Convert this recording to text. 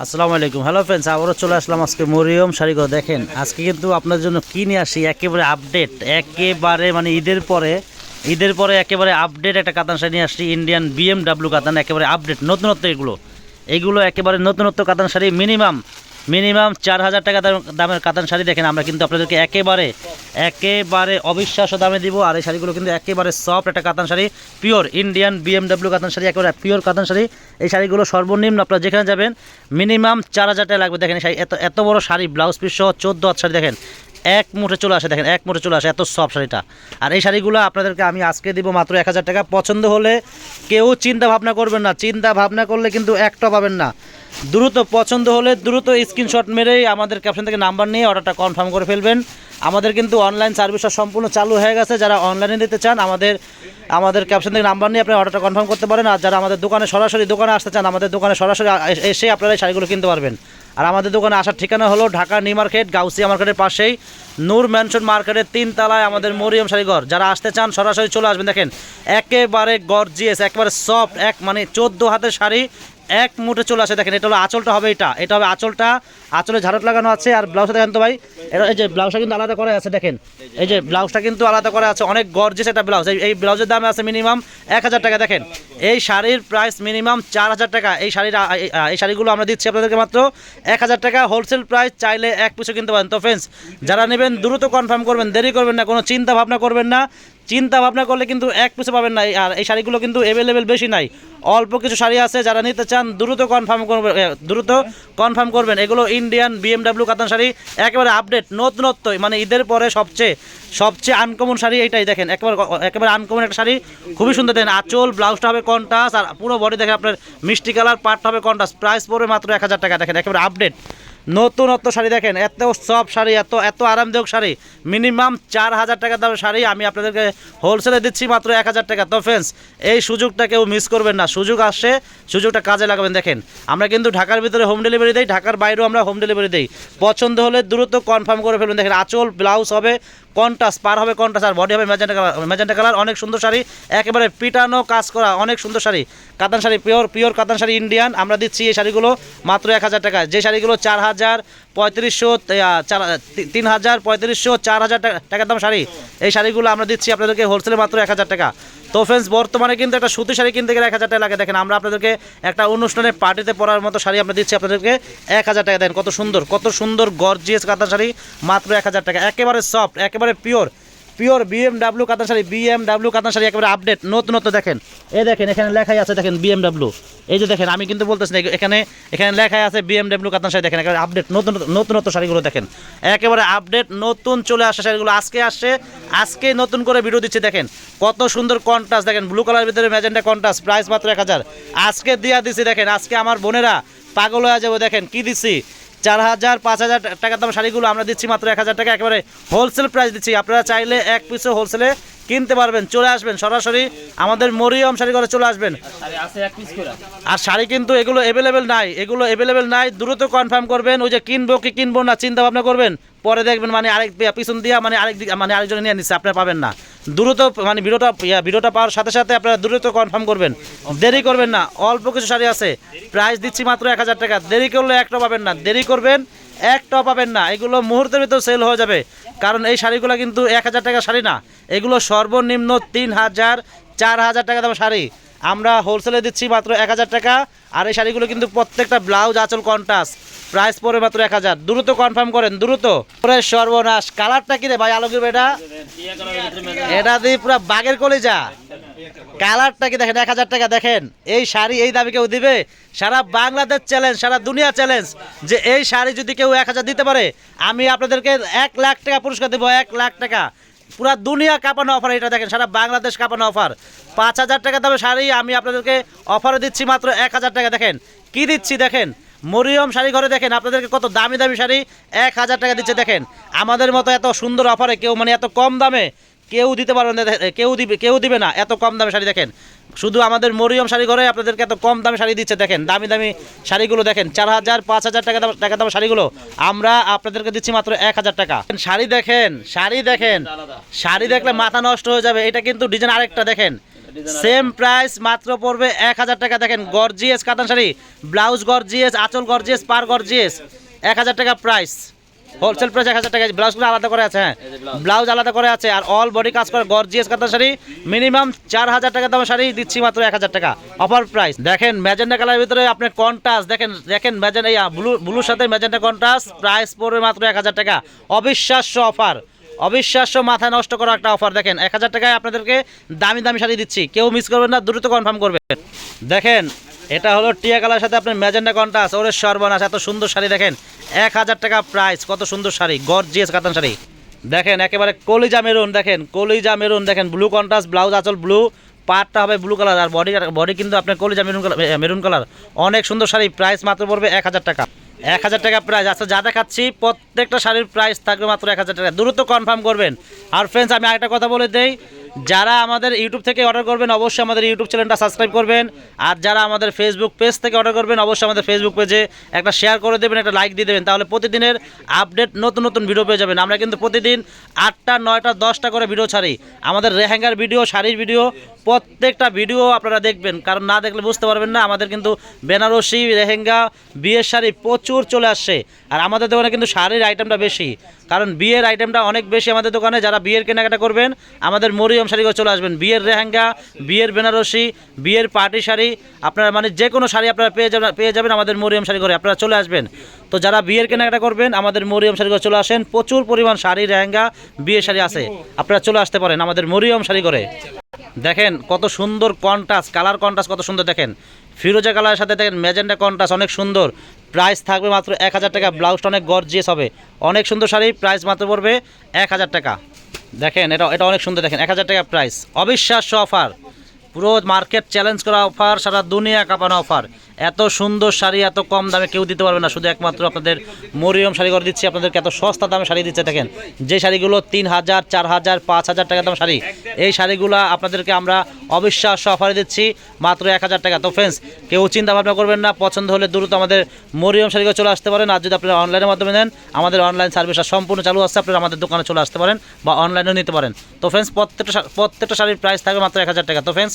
আসসালামু আলাইকুম। Hello friends আবারও চলে আসলাম আজকে মরিয়ম শাড়িঘর। দেখেন, আজকে কিন্তু আপনার জন্য কি নিয়ে আসি, একেবারে আপডেট একেবারে মানে ঈদের পরে ঈদের পরে একেবারে আপডেট একটা কাতান শাড়ি নিয়ে আসছি ইন্ডিয়ান বিএমডাব্লিউ কাতান, একেবারে আপডেট নতুনত্ব এগুলো। এগুলো একেবারে নতুনত্ব কাতান শাড়ি মিনিমাম মিনিমাম চার হাজার টাকা দাম- দামের কাতান শাড়ি দেখেন, আমরা কিন্তু আপনাদেরকে একেবারে একেবারে অবিশ্বাস্য দামে দিব। আর এই শাড়িগুলো কিন্তু একেবারে সফট একটা কাতান শাড়ি পিওর ইন্ডিয়ান বিএমডাব্লিউ কাতান শাড়ি, একেবারে পিওর কাতান শাড়ি। এই শাড়িগুলো সর্বনিম্ন আপনারা যেখানে যাবেন, মিনিমাম চার হাজার টাকা লাগবে। দেখেন এই শাড়ি, এত এত বড় শাড়ি ব্লাউজ পিস সহ চোদ্দ হাত শাড়ি দেখেন। এক মুঠে চলে আসে, দেখেন, এক মুঠে চলে আসে, এত সব শাড়িটা। আর এই শাড়িগুলো আপনাদেরকে আমি আজকে দিব মাত্র এক হাজার টাকা। পছন্দ হলে কেউ চিন্তা ভাবনা করবেন না, চিন্তা ভাবনা করলে কিন্তু একটা পাবেন না। দ্রুত পছন্দ হলে দ্রুত স্ক্রিনশট মেরেই আমাদের ক্যাপশন থেকে নাম্বার নিয়ে অর্ডারটা কনফার্ম করে ফেলবেন। আমাদের কিন্তু অনলাইন সার্ভিসটা সম্পূর্ণ চালু হয়ে গেছে। যারা অনলাইনে দিতে চান, আমাদের আমাদের ক্যাপশন থেকে নাম্বার নিয়ে আপনি অর্ডারটা কনফার্ম করতে পারেন। আর যারা আমাদের দোকানে সরাসরি দোকানে আসতে চান, আমাদের দোকানে সরাসরি এসে আপনারা এই শাড়িগুলো কিনতে পারবেন। আর আমাদের দোকানে আসার ঠিকানা হলো ঢাকা নিউ মার্কেট, গাউসিয়া মার্কেটের পাশেই নূর ম্যানশন মার্কেটের তিন তলায় আমাদের মরিয়ম শাড়িঘর যারা আসতে চান, সরাসরি চলে আসবেন। দেখেন, একেবারে গর্জিয়াস একেবারে সফট এক মানে চোদ্দ হাতের শাড়ি এক মুঠে চলে আসে। দেখেন, এটা হলো আঁচলটা হবে এটা। এটা হবে আঁচলটা। আঁচলে ঝাড়ট লাগানো আছে। আর ব্লাউজটা দেখেন তো ভাই, এটা এই যে ব্লাউজটা কিন্তু আলাদা করা আছে, দেখেন। এই যে ব্লাউজটা কিন্তু আলাদা করা আছে। অনেক গর্জেস একটা ব্লাউজ। এই ব্লাউজের দাম আছে মিনিমাম এক হাজার টাকা। দেখেন, এই শাড়ির প্রাইস মিনিমাম চার হাজার টাকা। এই শাড়ির এই- এই শাড়িগুলো আমরা দিচ্ছি আপনাদেরকে মাত্র এক হাজার টাকা। হোলসেল প্রাইস চাইলে এক পিছু কিনতে পারেন। তো ফ্রেন্ডস যারা নেবেন, দ্রুত কনফার্ম করবেন, দেরি করবেন না, কোনো চিন্তা ভাবনা করবেন না। চিন্তা ভাবনা করলে কিন্তু এক পিছু পাবেন না। আর এই শাড়িগুলো কিন্তু অ্যাভেলেবেল বেশি নাই। অল্প কিছু শাড়ি আছে যারা নিতে চান, দ্রুত কনফার্ম করবেন দ্রুত কনফার্ম করবেন। এগুলো ইন্ডিয়ান বিএমডাব্লিউ কাতান শাড়ি, একেবারে আপডেট নতুনত্ব মানে ঈদের পরে সবচেয়ে সবচেয়ে আনকমন শাড়ি এইটাই দেখেন। একেবারে একেবারে আনকমন একটা শাড়ি, খুবই সুন্দর দেখেন। আঁচল ব্লাউজটা হবে কন্টাস আর পুরো বডি দেখেন আপনার মিষ্টি কালার পাটটা হবে কন্টাস প্রাইস পড়বে মাত্র এক হাজার টাকা, দেখেন, একেবারে আপডেট নতুনত্ব শাড়ি দেখেন, এত সব শাড়ি, এত এত আরামদায়ক শাড়ি। মিনিমাম চার হাজার টাকা দামের শাড়ি আমি আপনাদেরকে হোলসেলে দিচ্ছি মাত্র এক হাজার টাকা। তো ফ্রেন্ডস এই সুযোগটা কেউ মিস করবেন না। সুযোগ আসে, সুযোগটা কাজে লাগাবেন। দেখেন, আমরা কিন্তু ঢাকার ভিতরে হোম ডেলিভারি দিই, ঢাকার বাইরেও আমরা হোম ডেলিভারি দিই। পছন্দ হলে দ্রুত কনফার্ম করে ফেলবেন। দেখেন, আঁচল ব্লাউজ হবে কন্টাস পার হবে কন্টাস আর বডি হবে ম্যাজেন্টা কালার ম্যাজেন্টা কালার অনেক সুন্দর শাড়ি, একেবারে পিটানো কাজ করা অনেক সুন্দর শাড়ি। কাতান শাড়ি পিওর পিওর কাতান শাড়ি ইন্ডিয়ান আমরা দিচ্ছি এই শাড়িগুলো মাত্র এক হাজার টাকা যে শাড়িগুলো চার হাজার পঁয়ত্রিশশো তিন হাজার পঁয়ত্রিশশো, চার হাজার টাকা টাকার দাম শাড়ি। এই শাড়িগুলো আমরা দিচ্ছি আপনাদেরকে হোলসেলে মাত্র এক হাজার টাকা। তো ফ্রেন্ডস বর্তমানে কিন্তু একটা সুতি শাড়ি কিনতে গেলে এক হাজার টাকা লাগে। দেখেন, আমরা আপনাদেরকে একটা অনুষ্ঠানে পার্টিতে পরার মতো শাড়ি আমরা দিচ্ছি আপনাদেরকে এক হাজার টাকা। দেন কত সুন্দর কত সুন্দর গর্জিয়াস কাতার শাড়ি, মাত্র এক হাজার টাকা। একেবারে সফট একেবারে পিওর পিওর বিএমডাব্লিউ কাতান শাড়ি বিএমডাব্লিউ কাতান শাড়ি একেবারে আপডেট নতুন নতুন দেখেন। এ দেখেন, এখানে লেখাই আছে, দেখেন বিএমডাব্লিউ এই যে দেখেন, আমি কিন্তু বলতেছি না এখানে এখানে লেখাই আছে বিএমডাব্লিউ কাতান শাড়ি দেখেন, একেবারে আপডেট নতুন নতুন নতুন শাড়িগুলো দেখেন। একেবারে আপডেট নতুন চলে আসে শাড়িগুলো, আজকে আসছে, আজকে নতুন করে ভিডিও দিচ্ছে, দেখেন। কত সুন্দর কন্ট্রাস্ট দেখেন ব্লু কালার ভিতরে ম্যাজেন্টা কন্ট্রাস্ট প্রাইস মাত্র এক হাজার। আজকে দিয়া দিছি, দেখেন, আজকে আমার বোনেরা পাগল হয়ে যাব, দেখেন, কি দিছি? চার হাজার পাঁচ হাজার টাকার দাম শাড়িগুলো আমরা দিচ্ছি মাত্র এক হাজার টাকা। একেবারে হোলসেল প্রাইস দিচ্ছি। আপনারা চাইলে এক পিসও হোলসেলে কিনতে পারবেন। চলে আসবেন সরাসরি আমাদের মরিয়ম শাড়ি ঘরে চলে আসবেন। আর শাড়ি কিন্তু এগুলো অ্যাভেলেবেল নাই। এগুলো অ্যাভেলেবেল নাই। দ্রুত কনফার্ম করবেন। ওই যে কিনবো কি কিনবো না চিন্তা ভাবনা করবেন। পরে দেখবেন মানে আরেক পিছন দিয়া মানে আরেক মানে আরেকজনে নিয়ে নিচ্ছে। আপনারা পাবেন না। দ্রুত মানে ভিডিওটা ভিডিওটা পাওয়ার সাথে সাথে আপনারা দ্রুত কনফার্ম করবেন। দেরি করবেন না, অল্প কিছু শাড়ি আছে। প্রাইস দিচ্ছি মাত্র এক হাজার টাকা। দেরি করলে একটা পাবেন না। দেরি করবেন একটা পাবেন না। এগুলো মুহূর্তের ভিতর সেল হয়ে যাবে। কারণ এই শাড়িগুলো কিন্তু এক হাজার টাকা শাড়ি না। এগুলো সর্বনিম্ন তিন হাজার, চার হাজার টাকা দাম শাড়ি। আমরা হোলসেলে দিচ্ছি মাত্র এক হাজার টাকা, আর এই শাড়িগুলো কিন্তু প্রত্যেকটা ব্লাউজ আঁচল কন্টাস প্রাইস পড়ে মাত্র এক হাজার। দ্রুত কনফার্ম করেন, দ্রুত। পুরো সর্বনাশ কালারটা কি রে ভাই, আলোকির এটা? এটা দিয়ে পুরো বাঘের কলিজা। কালারটা কি দেখেন, এক হাজার টাকা দেখেন। এই শাড়ি এই দামে কেউ দিবে? সারা বাংলাদেশ চ্যালেঞ্জ সারা দুনিয়া চ্যালেঞ্জ যে এই শাড়ি যদি কেউ এক হাজার দিতে পারে, আমি আপনাদেরকে এক লাখ টাকা পুরস্কার দেবো, এক লাখ টাকা। পুরা দুনিয়া কাঁপানো অফার এটা দেখেন, সারা বাংলাদেশ কাঁপানো অফার পাঁচ হাজার টাকা দামে শাড়ি আমি আপনাদেরকে অফারে দিচ্ছি মাত্র এক হাজার টাকা। দেখেন, কি দিচ্ছি, দেখেন, মরিয়ম শাড়ি ঘরে দেখেন, আপনাদেরকে কত দামি দামি শাড়ি, এক হাজার টাকা দিচ্ছে। দেখেন, আমাদের মতো এত সুন্দর অফারে কেউ মানে এত কম দামে কেউ দিতে পারবে না কেউ দিবে কেউ দিবে না, এত কম দামে শাড়ি দেখেন। শুধু আমাদের মরিয়ম শাড়ি ঘরে আপনাদেরকে এত কম দামে শাড়ি দিচ্ছে, দেখেন, দামি দামি শাড়িগুলো দেখেন, চার হাজার, পাঁচ হাজার টাকা দাম টাকা দামের শাড়িগুলো, আমরা আপনাদেরকে দিচ্ছি মাত্র এক হাজার টাকা। শাড়ি দেখেন শাড়ি দেখেন, শাড়ি দেখলে মাথা নষ্ট হয়ে যাবে, এটা কিন্তু ডিজাইন আরেকটা, দেখেন। সেম প্রাইস মাত্র পড়বে এক হাজার টাকা, দেখেন গর্জিয়াস কাতান শাড়ি ব্লাউজ গর্জিয়াস আঁচল গর্জিয়াস পার গর্জিয়াস এক হাজার টাকা প্রাইস হোলসেল প্রাইস এক হাজার টাকা। ব্লাউজগুলো আলাদা করে আছে হ্যাঁ। ব্লাউজ। আলাদা করে আছে আর অল বডি কাজ করে গর্জিয়াস কাতার শাড়ি। মিনিমাম চার হাজার টাকা দামের শাড়ি দিচ্ছি মাত্র এক হাজার টাকা। অফার প্রাইস দেখেন ম্যাজেন্ডা কালারের ভিতরে আপনি কন্ট্রাস্ট দেখেন দেখেন ম্যাজেন্ডা ব্লু ব্লুর সাথে ম্যাজেন্ডা কন্ট্রাস্ট প্রাইস পড়বে মাত্র এক হাজার টাকা। অবিশ্বাস্য অফার অবিশ্বাস্য মাথা নষ্ট করা একটা অফার দেখেন, এক হাজার টাকায় আপনাদেরকে দামি দামি শাড়ি দিচ্ছি। কেউ মিস করবেন না, দ্রুত কনফার্ম করবেন। দেখেন, এটা হলো টিয়া কালার সাথে আপনার ম্যাজেন্ডা কন্টাস ওরে সর্বনাশ, এত সুন্দর শাড়ি দেখেন। এক হাজার টাকা প্রাইস কত সুন্দর শাড়ি গর্জিয়াস কাতান শাড়ি। দেখেন, একেবারে কলিজা মেরুন দেখেন, কলিজা মেরুন দেখেন ব্লু কন্ট্রাস্ট ব্লাউজ আচল ব্লু পাটটা হবে ব্লু কালার আর বডি বডি কিন্তু আপনার কলিজা মেরুন কালার মেরুন কালার অনেক সুন্দর শাড়ি প্রাইস মাত্র পড়বে এক হাজার টাকা। এক হাজার টাকা প্রাইস আচ্ছা যা দেখাচ্ছি, প্রত্যেকটা শাড়ির প্রাইস থাকবে মাত্র এক হাজার টাকা। দ্রুত কনফার্ম করবেন। আর ফ্রেন্ডস আমি আরেকটা কথা বলে দেই। যারা আমাদের ইউটিউব থেকে অর্ডার করবেন, অবশ্যই আমাদের ইউটিউব চ্যানেলটা সাবস্ক্রাইব করবেন। আর যারা আমাদের ফেসবুক পেজ থেকে অর্ডার করবেন, অবশ্যই আমাদের ফেসবুক পেজে একটা শেয়ার করে দেবেন, একটা লাইক দিয়ে দেবেন। তাহলে প্রতিদিনের আপডেট নতুন নতুন ভিডিও পেয়ে যাবেন। আমরা কিন্তু প্রতিদিন আটটা, নয়টা, দশটা করে ভিডিও ছাড়ি। আমাদের রেহেঙ্গার ভিডিও শাড়ির ভিডিও প্রত্যেকটা ভিডিও আপনারা দেখবেন। কারণ না দেখলে বুঝতে পারবেন না, আমাদের কিন্তু বেনারসি, রেহেঙ্গা, বিয়ের শাড়ি প্রচুর চলে আসছে। আর আমাদের দোকানে কিন্তু শাড়ির আইটেমটা বেশি। কারণ বিয়ের আইটেমটা অনেক বেশি আমাদের দোকানে। যারা বিয়ের কেনাকাটা করবেন, আমাদের মরিয়ম শাড়িগুলো চলে আসবেন। বিয়ের রেহেঙ্গা বিয়ের বেনারসি, বিয়ের পার্টি শাড়ি, আপনারা মানে যে কোনো শাড়ি আপনারা পেয়ে যাবেন পেয়ে যাবেন আমাদের মরিয়ম শাড়ি করে আপনারা চলে আসবেন। তো যারা বিয়ের কেনাকাটা করবেন, আমাদের মরিয়ম শাড়ি করে চলে আসেন। প্রচুর পরিমাণ শাড়ি রেহেঙ্গা বিয়ের শাড়ি আছে। আপনারা চলে আসতে পারেন আমাদের মরিয়ম শাড়ি করে দেখেন কত সুন্দর কন্ট্রাস্ট কালার কন্ট্রাস্ট কত সুন্দর দেখেন। ফিরোজা কালারের সাথে দেখেন ম্যাজেন্ডা কন্ট্রাস্ট অনেক সুন্দর। প্রাইস থাকবে মাত্র এক হাজার টাকা ব্লাউজটা অনেক গর্জিয়াস হবে। অনেক সুন্দর শাড়ি প্রাইস মাত্র পড়বে এক হাজার টাকা। দেখেন এটা এটা অনেক সুন্দর দেখেন। এক হাজার টাকা প্রাইস অবিশ্বাস্য অফার পুরো মার্কেট চ্যালেঞ্জ করা অফার, সারা দুনিয়া কাঁপানো অফার। এত সুন্দর শাড়ি, এত কম দামে কেউ দিতে পারবে না। শুধু একমাত্র আপনাদের মরিয়ম শাড়ি করে দিচ্ছি, আপনাদেরকে এত সস্তা দামে শাড়ি দিচ্ছে। দেখেন, যে শাড়িগুলো তিন হাজার, চার হাজার, পাঁচ হাজার টাকা দাম শাড়ি, এই শাড়িগুলো আপনাদেরকে আমরা অবিশ্বাস্য অফারে দিচ্ছি, মাত্র এক হাজার টাকা। তো ফ্রেন্ডস কেউ চিন্তা ভাবনা করবেন না, পছন্দ হলে দ্রুত আমাদের মরিয়ম শাড়িগুলো চলে আসতে পারেন। আর যদি আপনারা অনলাইনের মাধ্যমে নেন, আমাদের অনলাইন সার্ভিসটা সম্পূর্ণ চালু আছে, আপনারা আমাদের দোকানে চলে আসতে পারেন বা অনলাইনেও নিতে পারেন। তো ফ্রেন্ডস প্রত্যেকটা প্রত্যেকটা শাড়ির প্রাইস থাকবে মাত্র এক হাজার টাকা। তো ফ্রেন্ডস